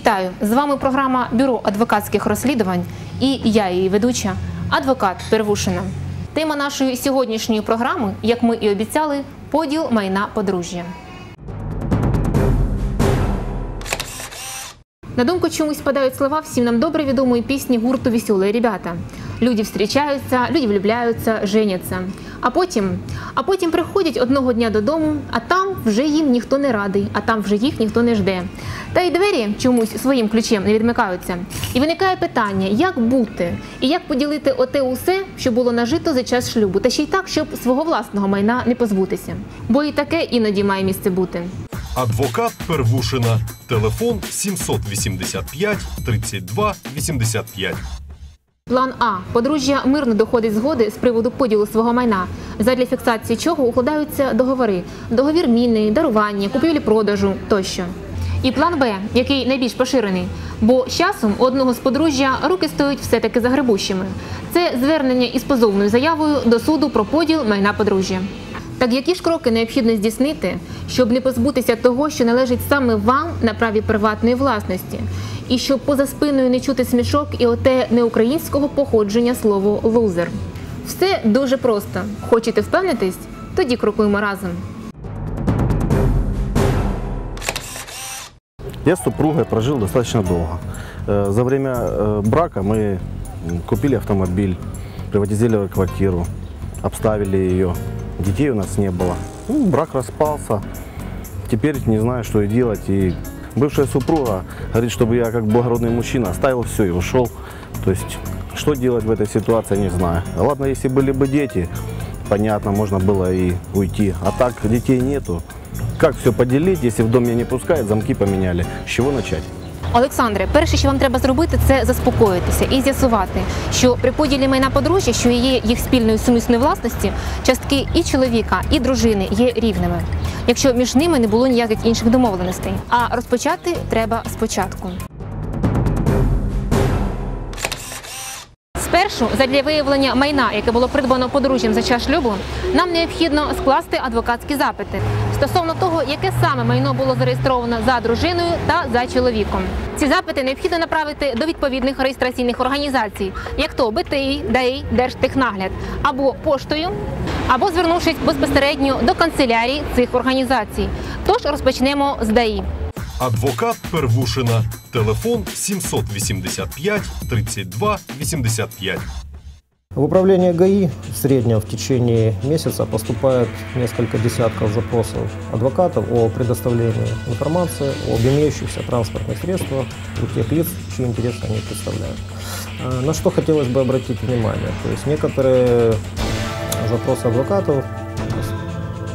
Вітаю! З вами програма Бюро адвокатських розслідувань і я, її ведуча, адвокат Первушина. Тема нашої сьогоднішньої програми, як ми і обіцяли, поділ майна подружжя. На думку чомусь спадають слова всім нам добре відомої пісні гурту «Веселые ребята. Люди зустрічаються, люди влюбляються, женяться. А потім, а потім приходять одного дня додому, а там вже їм ніхто не радий, а там вже їх ніхто не жде. Та й двері чомусь своїм ключем не відмикаються. І виникає питання, як бути і як поділити оте усе, що було нажито за час шлюбу, та ще й так, щоб свого власного майна не позбутися. Бо і таке іноді має місце бути. Адвокат Первушина. Телефон 785 32 85. План А. Подружжя мирно доходить згоди з приводу поділу свого майна, задля фіксації чого укладаються договори, договір міни, дарування, купівлі-продажу тощо. І план Б, який найбільш поширений, бо з часом одного з подружжя руки стоять все-таки загребущими. Це звернення із позовною заявою до суду про поділ майна подружжя. Так які ж кроки необхідно здійснити, щоб не позбутися того, що належить саме вам на праві приватної власності, і щоб поза спиною не чути смішок і оте неукраїнського походження слово лузер? Все дуже просто. Хочете впевнитись? Тоді крокуємо разом. Я с супругой прожил достаточно долго. Э, За время э, брака мы м, купили автомобиль, приватизировали квартиру, обставили ее. Детей у нас не было. Ну, брак распался. Теперь не знаю, что и делать. И бывшая супруга говорит, чтобы я как благородный мужчина оставил все и ушел. То есть, что делать в этой ситуации, не знаю. Ладно, если были бы дети, понятно, можно было и уйти. А так детей нету. Как все поделить, если в дом меня не пускают, замки поменяли? С чего начать? Олександре, перше, що вам треба зробити, це заспокоїтися і з'ясувати, що при поділі майна подружжя, що є їх спільною сумісною власності, частки і чоловіка, і дружини є рівними, якщо між ними не було ніяких інших домовленостей. А розпочати треба спочатку. Спершу, задля виявлення майна, яке було придбано подружжям за час шлюбу, нам необхідно скласти адвокатські запити стосовно того, яке саме майно було зареєстровано за дружиною та за чоловіком. Ці запити необхідно направити до відповідних реєстраційних організацій, як то БТІ, ДАІ, Держтехнагляд, або поштою, або звернувшись безпосередньо до канцелярії цих організацій. Тож розпочнемо з ДАІ. Адвокат Первушина. Телефон 785 32 85. В управление ГАИ в среднем в течение месяца поступает несколько десятков запросов адвокатов о предоставлении информации об имеющихся транспортных средствах у тех лиц, чьи интересы они представляют. Э, На что хотелось бы обратить внимание. То есть некоторые запросы адвокатов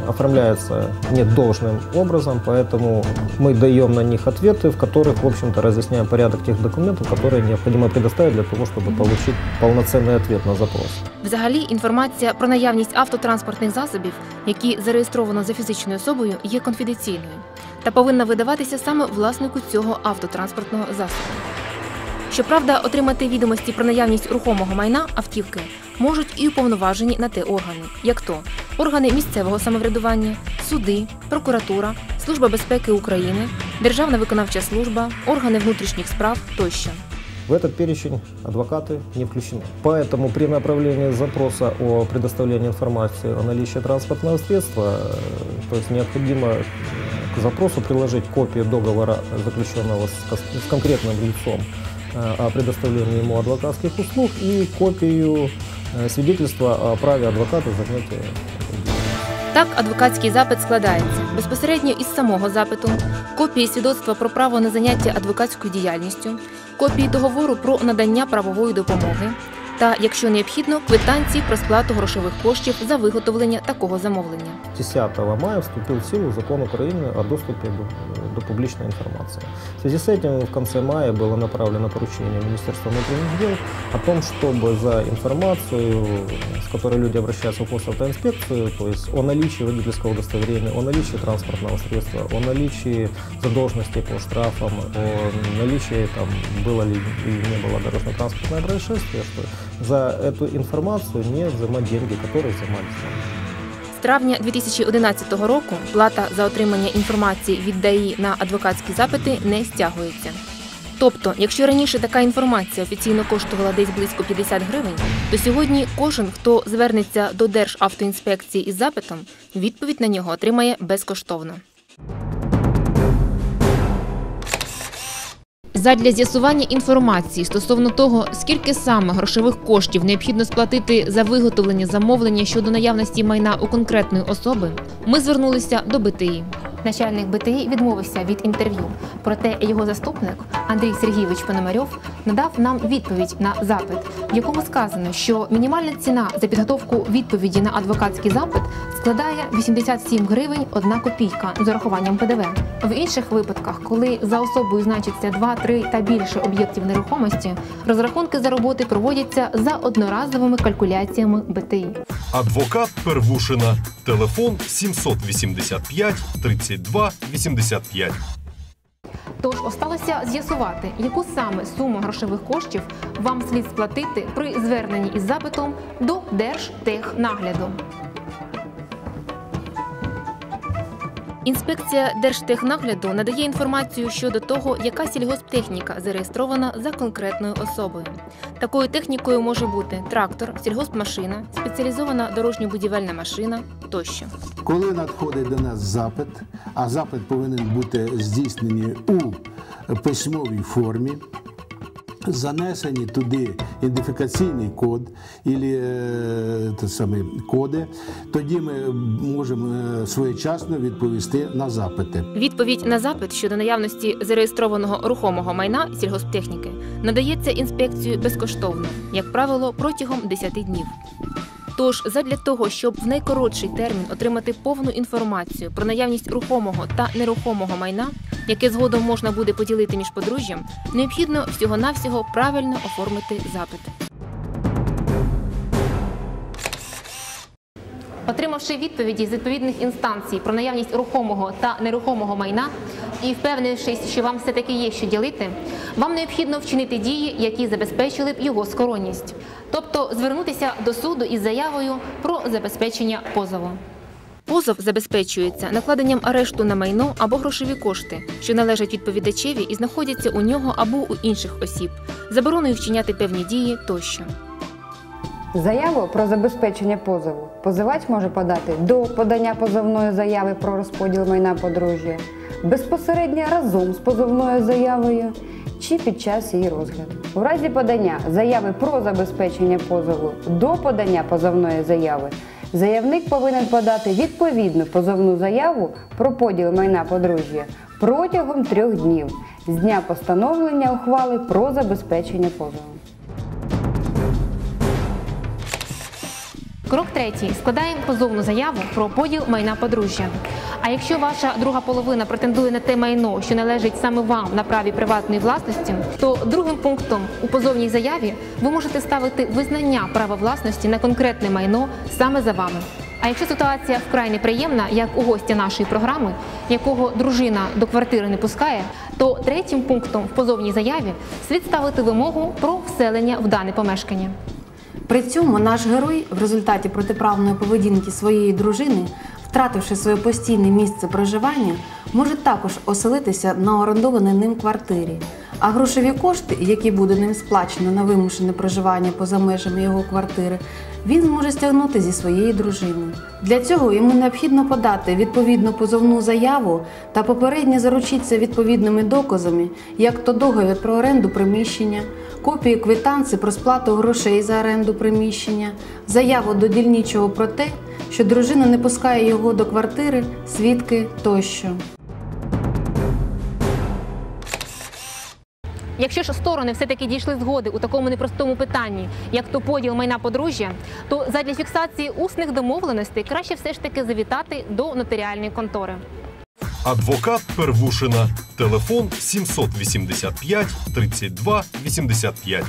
оформляются не должным образом, поэтому мы даем на них ответы, в которых, в общем-то, разъясняем порядок тех документов, которые необходимо предоставить для того, чтобы получить полноценный ответ на запрос. Взагалі, інформація про наявність автотранспортних засобів, які зареєстровано за фізичною особою, є конфіденційною та повинна видаватися саме власнику цього автотранспортного засобу. Щоправда, отримати відомості про наявність рухомого майна автівки можуть і уповноважені на те органи, як то органи місцевого самоврядування, суди, прокуратура, Служба безпеки України, Державна виконавча служба, органи внутрішніх справ тощо. В этот перечень адвокаты не включены. Поэтому при направлении запроса о предоставлении информации о наличии транспортного средства, э, то есть необходимо э, к запросу приложить копию договора, заключенного с, кос- с конкретным лицом э, о предоставлении ему адвокатских услуг и копию э, свидетельства о праве адвоката занятия. Так, адвокатський запит складається безпосередньо із самого запиту, копії свідоцтва про право на заняття адвокатською діяльністю, копії договору про надання правової допомоги та, якщо необхідно, квитанції про сплату грошових коштів за виготовлення такого замовлення. 10 мая вступил в силу закон Украины о доступе до, до публичной информации. В связи с этим в конце мая было направлено поручение Министерства внутренних дел о том, чтобы за информацию, с которой люди обращаются в госавтоинспекцию, то есть о наличии водительского удостоверения, о наличии транспортного средства, о наличии задолженности по штрафам, о наличии, там, было ли или не было дорожно-транспортное происшествие, что за эту информацию не взимать деньги, которые взимались раньше. З травня 2011 року плата за отримання інформації від ДАІ на адвокатські запити не стягується. Тобто, якщо раніше така інформація офіційно коштувала десь близько 50 гривень, то сьогодні кожен, хто звернеться до Державтоінспекції із запитом, відповідь на нього отримає безкоштовно. Задля з'ясування інформації стосовно того, скільки саме грошових коштів необхідно сплатити за виготовлення замовлення щодо наявності майна у конкретної особи, ми звернулися до БТІ. Начальник БТІ відмовився від інтерв'ю. Проте його заступник Андрій Сергійович Пономарьов надав нам відповідь на запит, в якому сказано, що мінімальна ціна за підготовку відповіді на адвокатський запит складає 87 гривень 1 копійка з урахуванням ПДВ. В інших випадках, коли за особою значиться 2, 3 та більше об'єктів нерухомості, розрахунки за роботи проводяться за одноразовими калькуляціями БТІ. Адвокат Первушина. Телефон 785 32 85. Тож осталося з'ясувати, яку саме суму грошових коштів вам слід сплатити при зверненні із запитом до Держтехнагляду. Інспекція Держтехнагляду надає інформацію щодо того, яка сільгосптехніка зареєстрована за конкретною особою. Такою технікою може бути трактор, сільгоспмашина, спеціалізована дорожньо-будівельна машина тощо. Коли надходить до нас запит, а запит повинен бути здійснений у письмовій формі, занесені туди ідентифікаційний код і те саме коди, тоді ми можемо е, своєчасно відповісти на запити. Відповідь на запит щодо наявності зареєстрованого рухомого майна сільгосптехніки надається інспекцією безкоштовно, як правило, протягом 10 днів. Тож, задля того, щоб в найкоротший термін отримати повну інформацію про наявність рухомого та нерухомого майна, яке згодом можна буде поділити між подружжям, необхідно всього-навсього правильно оформити запит. Отримавши відповіді з відповідних інстанцій про наявність рухомого та нерухомого майна і впевнившись, що вам все-таки є що ділити, вам необхідно вчинити дії, які забезпечили б його скоронність, тобто звернутися до суду із заявою про забезпечення позову. Позов забезпечується накладенням арешту на майно або грошові кошти, що належать відповідачеві і знаходяться у нього або у інших осіб, забороною вчиняти певні дії тощо. Заяву про забезпечення позову позивач може подати до подання позовної заяви про розподіл майна подружжя, безпосередньо разом з позовною заявою чи під час її розгляду. У разі подання заяви про забезпечення позову до подання позовної заяви заявник повинен подати відповідну позовну заяву про поділ майна подружжя протягом трьох днів з дня постановлення ухвали про забезпечення позову. Крок третій. Складаємо позовну заяву про поділ майна подружжя. А якщо ваша друга половина претендує на те майно, що належить саме вам на праві приватної власності, то другим пунктом у позовній заяві ви можете ставити визнання права власності на конкретне майно саме за вами. А якщо ситуація вкрай неприємна, як у гостя нашої програми, якого дружина до квартири не пускає, то третім пунктом в позовній заяві слід ставити вимогу про вселення в дане помешкання. При цьому наш герой в результаті протиправної поведінки своєї дружини, втративши своє постійне місце проживання, може також оселитися на орендованій ним квартирі. А грошові кошти, які буде ним сплачено на вимушене проживання поза межами його квартири, він зможе стягнути зі своєї дружини. Для цього йому необхідно подати відповідну позовну заяву та попередньо заручитися відповідними доказами, як то договір про оренду приміщення, копію квитанції про сплату грошей за оренду приміщення, заяву до дільничого про те, що дружина не пускає його до квартири, свідки тощо. Якщо ж сторони все-таки дійшли згоди у такому непростому питанні, як то поділ майна подружжя, то задля фіксації усних домовленостей краще все ж таки завітати до нотаріальної контори. Адвокат Первушина. Телефон 785 32 85.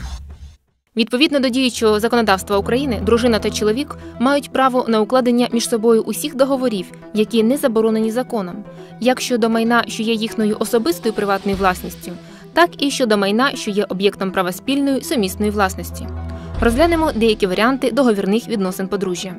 Відповідно до діючого законодавства України, дружина та чоловік мають право на укладення між собою усіх договорів, які не заборонені законом, як щодо майна, що є їхньою особистою приватною власністю, так і щодо майна, що є об'єктом права спільної сумісної власності. Розглянемо деякі варіанти договірних відносин подружжя.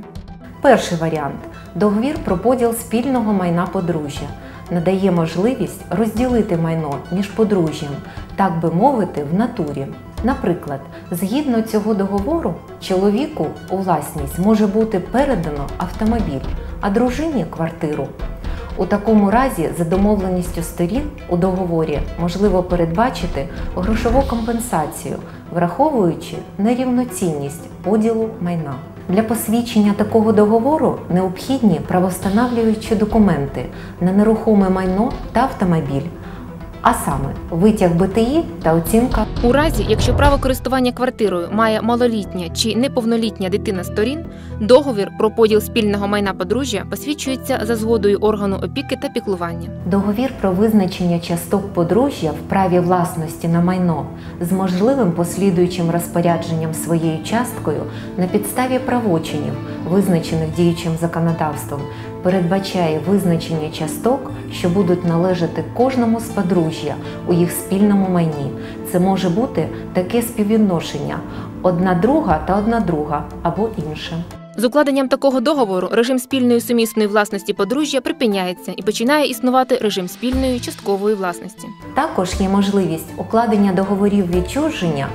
Перший варіант договір про поділ спільного майна подружжя. Надає можливість розділити майно між подружжям, так би мовити, в натурі. Наприклад, згідно цього договору, чоловіку у власність може бути передано автомобіль, а дружині квартиру. У такому разі, за домовленістю сторін у договорі можливо передбачити грошову компенсацію, враховуючи нерівноцінність поділу майна. Для посвідчення такого договору необхідні правостановлюючі документи на нерухоме майно та автомобіль, а саме витяг БТІ та оцінка У разі, якщо право користування квартирою має малолітня чи неповнолітня дитина сторін, договір про поділ спільного майна подружжя посвідчується за згодою органу опіки та піклування. Договір про визначення часток подружжя в праві власності на майно з можливим послідуючим розпорядженням своєю часткою на підставі правочинів, визначених діючим законодавством, передбачає визначення часток, що будуть належати кожному з подружжя у їх спільному майні. Це може бути таке співвідношення одна друга та одна друга або інше. З укладенням такого договору режим спільної сумісної власності подружжя припиняється і починає існувати режим спільної часткової власності. Також є можливість укладення договорів відчуження,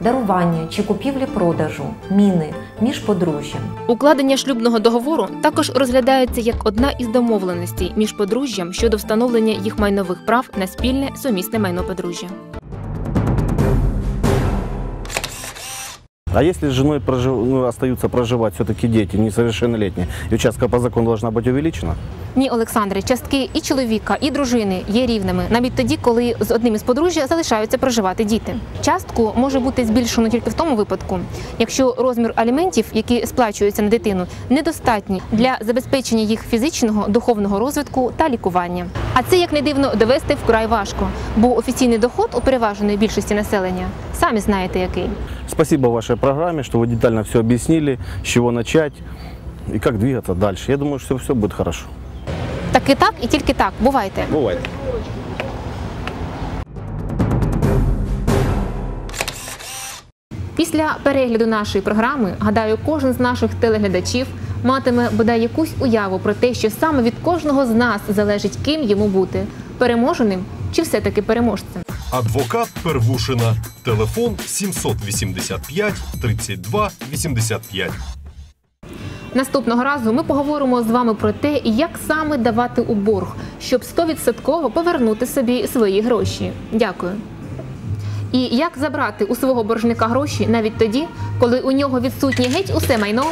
дарування чи купівлі-продажу, міни між подружжям. Укладення шлюбного договору також розглядається як одна із домовленостей між подружжям щодо встановлення їх майнових прав на спільне сумісне майно подружжя. А если с женой прожив- ну, остаются проживать все-таки дети несовершеннолетние, и участка по закону должна быть увеличена? Ні, Олександре, частки і чоловіка, і дружини є рівними, навіть тоді, коли з одним із подружжя залишаються проживати діти. Частку може бути збільшено тільки в тому випадку, якщо розмір аліментів, які сплачуються на дитину, недостатні для забезпечення їх фізичного, духовного розвитку та лікування. А це як не дивно довести вкрай важко, бо офіційний доход у переваженої більшості населення самі знаєте який. Спасибо вашей программе, что вы детально все объяснили, с чего начать и как двигаться дальше. Я думаю, что все будет хорошо. Так і так, і тільки так. Бувайте. Бывает. Після перегляду нашої програми, гадаю, кожен з наших телеглядачів матиме бодай якусь уяву про те, що саме від кожного з нас залежить, ким йому бути переможеним чи все-таки переможцем. Адвокат Первушина. Телефон 785 32 85. Наступного разу ми поговоримо з вами про те, як саме давати у борг, щоб 100% повернути собі свої гроші. Дякую. І як забрати у свого боржника гроші навіть тоді, коли у нього відсутнє геть усе майно,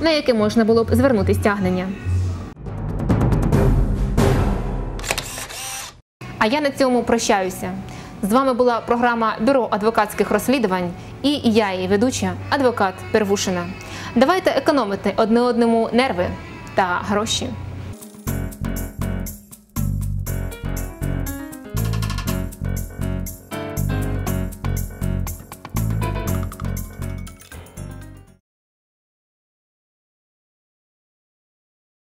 на яке можна було б звернути стягнення. А я на цьому прощаюся. З вами була програма Бюро адвокатських розслідувань і я, її ведуча, адвокат Первушина. Давайте економити одне одному нерви та гроші.